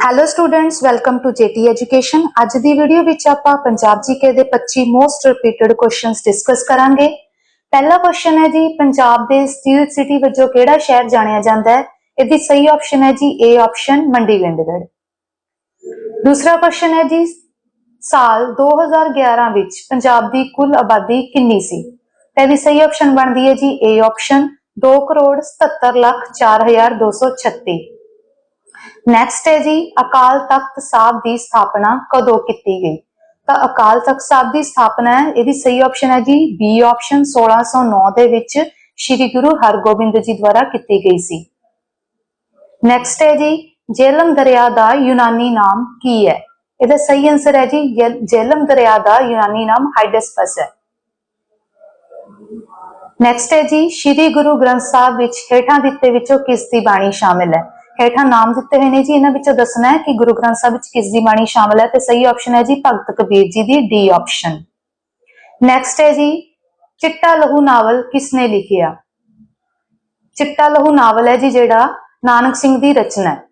Hello students welcome to JT education ਅੱਜ ਦੀ video ਵਿੱਚ ਆਪਾਂ ਪੰਜਾਬ ਜੀਕੇ ਦੇ 25 ਮੋਸਟ ਰਿਪੀਟਡ ਕੁਐਸਚਨਸ ਡਿਸਕਸ ਕਰਾਂਗੇ। ਪਹਿਲਾ ਕੁਐਸਚਨ ਹੈ ਜੀ, ਪੰਜਾਬ ਦੇ ਸਟੀਲ ਸਿਟੀ ਵਜੋਂ ਕਿਹੜਾ ਸ਼ਹਿਰ ਜਾਣਿਆ ਜਾਂਦਾ ਹੈ? ਇਹਦੀ ਸਹੀ ਆਪਸ਼ਨ ਹੈ ਜੀ ਏ ਆਪਸ਼ਨ ਮੰਡੀ ਗੰਡਗੜ ਦੂਸਰਾ ਕੁਐਸਚਨ ਹੈ ਜੀ, ਸਾਲ 2011 ਵਿੱਚ ਪੰਜਾਬ ਦੀ ਕੁੱਲ ਆਬਾਦੀ ਕਿੰਨੀ ਸੀ? ਤਾਂ ਇਹਦੀ ਸਹੀ ਆਪਸ਼ਨ ਬਣਦੀ ਹੈ ਜੀ A option 2 crore 77 lakh 4236 next ਹੈ ਜੀ, ਅਕਾਲ ਤਖਤ ਸਾਹਿਬ ਦੀ ਸਥਾਪਨਾ ਕਦੋਂ ਕੀਤੀ ਗਈ? ਤਾਂ ਅਕਾਲ ਤਖਤ ਸਾਹਿਬ ਦੀ ਸਥਾਪਨਾ ਹੈ, ਇਹਦੀ ਸਹੀ ਆਪਸ਼ਨ ਹੈ ਜੀ ਬੀ ਆਪਸ਼ਨ 1609 ਦੇ ਵਿੱਚ ਸ੍ਰੀ ਗੁਰੂ ਹਰਗੋਬਿੰਦ ਜੀ ਦੁਆਰਾ ਕੀਤੀ ਗਈ ਸੀ। ਨੈਕਸਟ ਹੈ ਜੀ ਜੇਲਮ ਦਰਿਆ ਦਾ ਯੂਨਾਨੀ ਨਾਮ ਕੀ ਹੈ? ਇਹਦਾ ਸਹੀ ਆਨਸਰ ਹੈ ਜੀ ਜੇਲ- ਦਰਿਆ ਦਾ ਯੂਨਾਨੀ ਨਾਮ ਹਾਈਡਸਪਸ ਹੈ। ਨੈਕਸਟ ਹੈ ਜੀ, ਸ੍ਰੀ ਗੁਰੂ ਗ੍ਰੰਥ ਸਾਹਿਬ ਵਿੱਚ ਹੇਠਾਂ ਦਿੱਤੇ ਵਿੱਚੋਂ ਕਿਸ ਦੀ ਬਾਣੀ ਸ਼ਾਮਿਲ ਹੈ? ਹੇਠਾਂ ਨਾਮ ਦਿੱਤੇ ਹੋਏ ਨੇ ਜੀ। ਇਹਨਾਂ ਵਿੱਚੋਂ ਦੱਸਣਾ ਹੈ ਕਿ ਗੁਰੂ ਗ੍ਰੰਥ ਸਾਹਿਬ ਵਿੱਚ ਕਿਸ ਦੀ ਬਾਣੀ ਸ਼ਾਮਿਲ ਹੈ ਤੇ ਸਹੀ ਆਪਸ਼ਨ ਹੈ ਜੀ ਭਗਤ ਕਬੀਰ ਜੀ ਦੀ ਡੀ ਆਪਸ਼ਨ ਨੈਕਸਟ ਹੈ ਜੀ, ਚਿੱਟਾ ਲਹੂ ਨਾਵਲ ਕਿਸਨੇ ਲਿਖਿਆ? ਚਿੱਟਾ ਲਹੂ ਨਾਵਲ ਹੈ ਜੀ ਜਿਹੜਾ ਨਾਨਕ ਸਿੰਘ ਦੀ ਰਚਨਾ ਹੈ।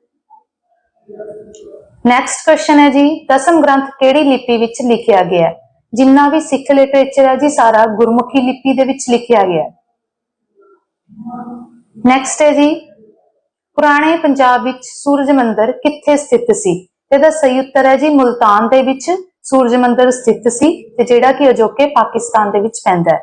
ਨੈਕਸਟ ਕੁਐਸਚਨ ਹੈ ਜੀ, ਦਸਮ ਗ੍ਰੰਥ ਕਿਹੜੀ ਲਿਪੀ ਵਿੱਚ ਲਿਖਿਆ ਗਿਆ ਹੈ? ਜਿੰਨਾ ਵੀ ਸਿੱਖ ਲਿਟਰੇਚਰ ਹੈ ਜੀ, ਸਾਰਾ ਗੁਰਮੁਖੀ ਲਿਪੀ ਦੇ ਵਿੱਚ ਲਿਖਿਆ ਗਿਆ ਹੈ। ਨੈਕਸਟ ਹੈ ਜੀ ਪੁਰਾਣੇ ਪੰਜਾਬ ਵਿੱਚ ਸੂਰਜ ਮੰਦਰ ਕਿੱਥੇ ਸਥਿਤ ਸੀ? ਇਹਦਾ ਸਹੀ ਉੱਤਰ ਹੈ ਜੀ ਮੁਲਤਾਨ ਦੇ ਵਿੱਚ ਸੂਰਜ ਮੰਦਰ ਸਥਿਤ ਸੀ ਤੇ ਜਿਹੜਾ ਕਿ ਅਜੋਕੇ ਪਾਕਿਸਤਾਨ ਦੇ ਵਿੱਚ ਪੈਂਦਾ ਹੈ।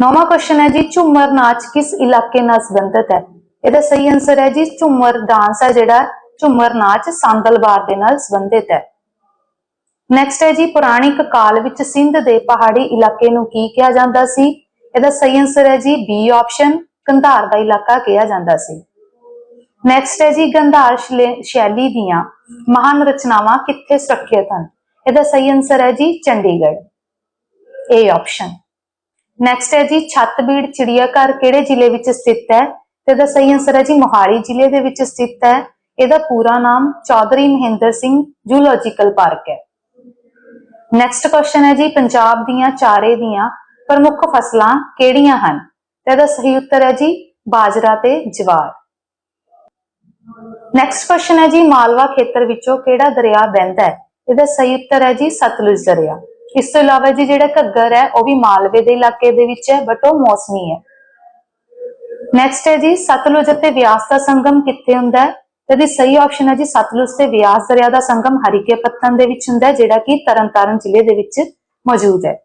ਨੌਵਾਂ ਕੁਐਸਚਨ ਹੈ ਜੀ, ਝੂਮਰ ਨਾਚ ਕਿਸ ਇਲਾਕੇ ਨਾਲ ਸੰਬੰਧਿਤ ਹੈ? ਇਹਦਾ ਸਹੀ ਆਨਸਰ ਹੈ ਜੀ ਝੂਮਰ ਡਾਂਸ ਹੈ ਜਿਹੜਾ ਝੂਮਰ ਨਾਚ ਸੰਦਲਬਾਰ ਦੇ ਨਾਲ ਸੰਬੰਧਿਤ ਹੈ। ਨੈਕਸਟ ਹੈ ਜੀ, ਪੁਰਾਣਿਕ ਕਾਲ ਵਿੱਚ ਸਿੰਧ ਦੇ ਪਹਾੜੀ ਇਲਾਕੇ ਨੂੰ ਕੀ ਕਿਹਾ ਜਾਂਦਾ ਸੀ? ਇਹਦਾ ਸਹੀ ਆਨਸਰ ਹੈ ਜੀ ਬੀ ਆਪਸ਼ਨ ਕੰਧਾਰ ਦਾ ਇਲਾਕਾ ਕਿਹਾ ਜਾਂਦਾ ਸੀ। ਨੈਕਸਟ ਹੈ ਜੀ ਗੰਧਾਰ ਸ਼ਲੇ- ਸ਼ੈਲੀ ਦੀਆਂ ਮਹਾਨ ਰਚਨਾਵਾਂ ਕਿੱਥੇ ਸੁਰੱਖਿਅਤ ਹਨ? ਇਹਦਾ ਸਹੀ ਆਨਸਰ ਹੈ ਜੀ ਚੰਡੀਗੜ੍ਹ। ਏ ਆਪਸ਼ਨ ਨੈਕਸਟ ਹੈ ਜੀ ਛੱਤਬੀੜ ਚਿੜੀਆਘਰ ਕਿਹੜੇ ਜ਼ਿਲ੍ਹੇ ਵਿੱਚ ਸਥਿਤ ਹੈ? ਤੇ ਇਹਦਾ ਸਹੀ ਆਨਸਰ ਹੈ ਜੀ ਮੋਹਾਲੀ ਜ਼ਿਲ੍ਹੇ ਦੇ ਵਿੱਚ ਸਥਿਤ ਹੈ। ਇਹਦਾ ਪੂਰਾ ਨਾਮ ਚੌਧਰੀ ਮਹਿੰਦਰ ਸਿੰਘ ਜੂਲੋਜੀਕਲ ਪਾਰਕ ਹੈ। ਨੈਕਸਟ ਕੁਐਸਚਨ ਹੈ ਜੀ ਪੰਜਾਬ ਦੀਆਂ ਚਾਰੇ ਦੀਆਂ ਪ੍ਰਮੁੱਖ ਫਸਲਾਂ ਕਿਹੜੀਆਂ ਹਨ? ਤੇ ਇਹਦਾ ਸਹੀ ਉੱਤਰ ਹੈ ਜੀ ਬਾਜਰਾ ਤੇ ਜਵਾਰ। ਨੈਕਸਟ ਕੁਐਸਚਨ ਹੈ ਜੀ, ਮਾਲਵਾ ਖੇਤਰ ਵਿੱਚੋਂ ਕਿਹੜਾ ਦਰਿਆ ਵਹਿੰਦਾ ਹੈ? ਇਹਦਾ ਸਹੀ ਉੱਤਰ ਹੈ ਜੀ, ਸਤਲੁਜ ਦਰਿਆ। ਇਸ ਤੋਂ ਇਲਾਵਾ ਜੀ, ਜਿਹੜਾ ਘੱਗਰ ਹੈ, ਉਹ ਵੀ ਮਾਲਵੇ ਦੇ ਇਲਾਕੇ ਦੇ ਵਿੱਚ ਹੈ ਬਟ ਉਹ ਮੌਸਮੀ ਹੈ। ਨੈਕਸਟ ਹੈ ਜੀ, ਸਤਲੁਜ ਅਤੇ ਵਿਆਸ ਦਾ ਸੰਗਮ ਕਿੱਥੇ ਹੁੰਦਾ ਹੈ? ਤੇ ਇਹਦੀ ਸਹੀ ਆਪਸ਼ਨ ਹੈ ਜੀ, ਸਤਲੁਜ ਤੇ ਵਿਆਸ ਦਰਿਆ ਦਾ ਸੰਗਮ ਹਰੀਕੇ ਪੱਤਨ ਦੇ ਵਿੱਚ ਹੁੰਦਾ ਹੈ, ਜਿਹੜਾ ਕਿ ਤਰਨਤਾਰਨ ਜ਼ਿਲ੍ਹੇ ਦੇ ਵਿੱਚ ਮੌਜੂਦ ਹੈ।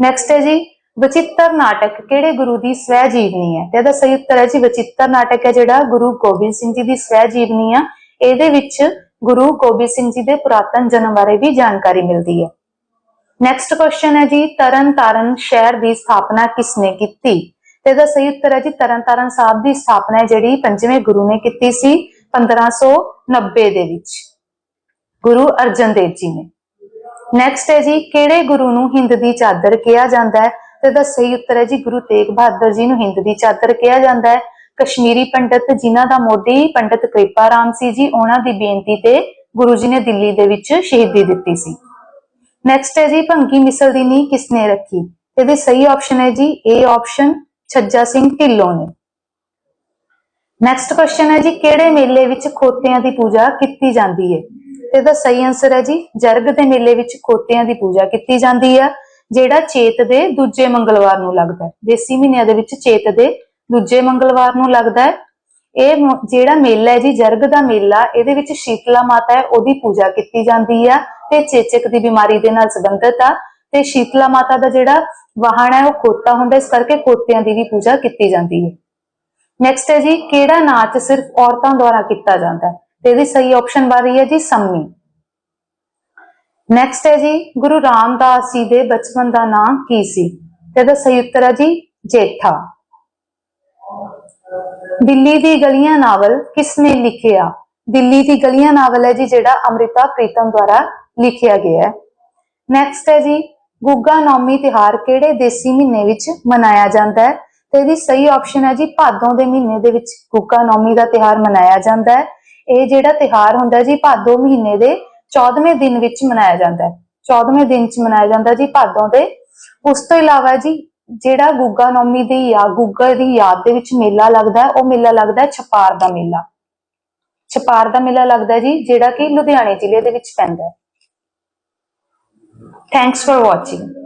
ਨੈਕਸਟ ਹੈ ਜੀ ਵਚਿੱਤਰ ਨਾਟਕ ਕਿਹੜੇ ਗੁਰੂ ਦੀ ਸਵੈ ਜੀਵਨੀ ਹੈ? ਤੇ ਇਹਦਾ ਸਹੀ ਉੱਤਰ ਹੈ ਜੀ, ਵਚਿੱਤਰ ਨਾਟਕ ਹੈ ਜਿਹੜਾ ਗੁਰੂ ਗੋਬਿੰਦ ਸਿੰਘ ਜੀ ਦੀ ਸਵੈ ਜੀਵਨੀ ਆ। ਇਹਦੇ ਵਿੱਚ ਗੁਰੂ ਗੋਬਿੰਦ ਸਿੰਘ ਜੀ ਦੇ ਪੁਰਾਤਨ ਜਨਮ ਬਾਰੇ ਵੀ ਜਾਣਕਾਰੀ ਮਿਲਦੀ ਹੈ। ਨੈਕਸਟ ਕੁਐਸਚਨ ਹੈ ਜੀ, ਤਰਨ ਤਾਰਨ ਸ਼ਹਿਰ ਦੀ ਸਥਾਪਨਾ ਕਿਸਨੇ ਕੀਤੀ? ਤੇ ਇਹਦਾ ਸਹੀ ਉੱਤਰ ਹੈ ਜੀ ਤਰਨਤਾਰਨ ਸਾਹਿਬ ਦੀ ਸਥਾਪਨਾ ਹੈ ਜਿਹੜੀ ਪੰਜਵੇਂ ਗੁਰੂ ਨੇ ਕੀਤੀ ਸੀ 1590 ਦੇ ਵਿੱਚ। ਗੁਰੂ ਅਰਜਨ ਦੇਵ ਜੀ ਨੇ। ਨੈਕਸਟ ਹੈ ਜੀ, ਕਿਹੜੇ ਗੁਰੂ ਨੂੰ ਹਿੰਦ ਦੀ ਚਾਦਰ ਕਿਹਾ ਜਾਂਦਾ ਹੈ? ਤੇ ਇਹਦਾ ਸਹੀ ਉੱਤਰ ਹੈ ਜੀ, ਗੁਰੂ ਤੇਗ ਬਹਾਦਰ ਜੀ ਨੂੰ ਹਿੰਦ ਦੀ ਚਾਦਰ ਕਿਹਾ ਜਾਂਦਾ ਹੈ। ਕਸ਼ਮੀਰੀ ਪੰਡਤ ਜਿਨ੍ਹਾਂ ਦਾ ਮੋਢੀ ਪੰਡਤ ਕਿਰਪਾ ਰਾਮ ਸੀ ਜੀ, ਉਹਨਾਂ ਦੀ ਬੇਨਤੀ ਤੇ ਗੁਰੂ ਜੀ ਨੇ ਦਿੱਲੀ ਦੇ ਵਿੱਚ ਸ਼ਹੀਦੀ ਦਿੱਤੀ ਸੀ। ਨੈਕਸਟ ਹੈ ਜੀ, ਭੰਗੀ ਮਿਸਲ ਦੀ ਨੀਂਹ ਕਿਸਨੇ ਰੱਖੀ? ਇਹਦੀ ਸਹੀ ਆਪਸ਼ਨ ਹੈ ਜੀ ਏ ਆਪਸ਼ਨ ਛੱਜਾ ਸਿੰਘ ਢਿੱਲੋਂ ਨੇ। ਨੈਕਸਟ ਕੁਐਸਚਨ ਹੈ ਜੀ, ਕਿਹੜੇ ਮੇਲੇ ਵਿੱਚ ਖੋਤਿਆਂ ਦੀ ਪੂਜਾ ਕੀਤੀ ਜਾਂਦੀ ਹੈ? ਤੇ ਇਹਦਾ ਸਹੀ ਆਨਸਰ ਹੈ ਜੀ, ਜਰਗ ਦੇ ਮੇਲੇ ਵਿੱਚ ਖੋਤਿਆਂ ਦੀ ਪੂਜਾ ਕੀਤੀ ਜਾਂਦੀ ਹੈ ਜਿਹੜਾ ਚੇਤ ਦੇ ਦੂਜੇ ਮੰਗਲਵਾਰ ਨੂੰ ਲੱਗਦਾ ਹੈ। ਦੇਸੀ ਮਹੀਨਿਆਂ ਦੇ ਵਿੱਚ ਚੇਤ ਦੇ ਦੂਜੇ ਮੰਗਲਵਾਰ ਨੂੰ ਲੱਗਦਾ ਹੈ। ਇਹ ਜਿਹੜਾ ਮੇਲਾ ਹੈ ਜੀ, ਜਰਗ ਦਾ ਮੇਲਾ, ਇਹਦੇ ਵਿੱਚ ਸ਼ੀਤਲਾ ਮਾਤਾ ਹੈ, ਉਹਦੀ ਪੂਜਾ ਕੀਤੀ ਜਾਂਦੀ ਆ ਤੇ ਚੇਚਕ ਦੀ ਬਿਮਾਰੀ ਦੇ ਨਾਲ ਸੰਬੰਧਿਤ ਆ ਤੇ ਸ਼ੀਤਲਾ ਮਾਤਾ ਦਾ ਜਿਹੜਾ ਵਾਹਣ ਹੈ, ਉਹ ਖੋਤਾ ਹੁੰਦਾ ਇਸ ਕਰਕੇ ਖੋਤਿਆਂ ਦੀ ਵੀ ਪੂਜਾ ਕੀਤੀ ਜਾਂਦੀ ਹੈ। ਨੈਕਸਟ ਹੈ ਜੀ, ਕਿਹੜਾ ਨਾਚ ਸਿਰਫ ਔਰਤਾਂ ਦੁਆਰਾ ਕੀਤਾ ਜਾਂਦਾ ਹੈ? ਤੇ ਇਹਦੀ ਸਹੀ ਆਪਸ਼ਨ ਬਣ ਰਹੀ ਹੈ ਜੀ, ਸੰਮੀ। ਨੈਕਸਟ ਹੈ ਜੀ, ਗੁਰੂ ਰਾਮਦਾਸ ਜੀ ਦੇ ਬਚਪਨ ਦਾ ਨਾਮ ਕੀ ਸੀ? ਤੇ ਇਹਦਾ ਸਹੀ ਉੱਤਰ ਹੈ ਜੀ, ਜੇਠਾ। ਦਿੱਲੀ ਦੀ ਗਲੀਆਂ ਨਾਵਲ ਕਿਸ ਨੇ ਲਿਖਿਆ? ਦਿੱਲੀ ਦੀ ਗਲੀਆਂ ਨਾਵਲ ਹੈ ਜੀ ਜਿਹੜਾ ਅੰਮ੍ਰਿਤਾ ਪ੍ਰੀਤਮ ਦੁਆਰਾ ਲਿਖਿਆ ਗਿਆ ਹੈ। ਨੈਕਸਟ ਹੈ ਜੀ, ਗੁੱਗਾ ਨੌਮੀ ਤਿਹਾਰ ਕਿਹੜੇ ਦੇਸੀ ਮਹੀਨੇ ਵਿੱਚ ਮਨਾਇਆ ਜਾਂਦਾ ਹੈ? ਤੇ ਇਹਦੀ ਸਹੀ ਆਪਸ਼ਨ ਹੈ ਜੀ, ਭਾਦੋਂ ਦੇ ਮਹੀਨੇ ਦੇ ਵਿੱਚ ਗੁੱਗਾ ਨੌਮੀ ਦਾ ਤਿਹਾਰ ਮਨਾਇਆ ਜਾਂਦਾ ਹੈ। ਇਹ ਜਿਹੜਾ ਤਿਹਾਰ ਹੁੰਦਾ ਜੀ, ਭਾਦੋਂ ਮਹੀਨੇ ਦੇ 14ਵੇਂ ਦਿਨ ਵਿੱਚ ਮਨਾਇਆ ਜਾਂਦਾ ਹੈ। 14ਵੇਂ ਦਿਨ 'ਚ ਮਨਾਇਆ ਜਾਂਦਾ ਜੀ ਭਾਦੋਂ ਦੇ। ਉਸ ਤੋਂ ਇਲਾਵਾ ਜੀ ਜਿਹੜਾ ਗੁੱਗਾ ਨੌਮੀ ਦੀ ਯਾਦ ਗੁੱਗਾ ਦੀ ਯਾਦ ਦੇ ਵਿੱਚ ਮੇਲਾ ਲੱਗਦਾ ਹੈ, ਉਹ ਮੇਲਾ ਲੱਗਦਾ ਹੈ ਛਪਾਰ ਦਾ ਮੇਲਾ। ਛਪਾਰ ਦਾ ਮੇਲਾ ਲੱਗਦਾ ਜੀ, ਜਿਹੜਾ ਕਿ ਲੁਧਿਆਣੇ ਜ਼ਿਲ੍ਹੇ ਦੇ ਵਿੱਚ ਪੈਂਦਾ ਹੈ। Thanks for watching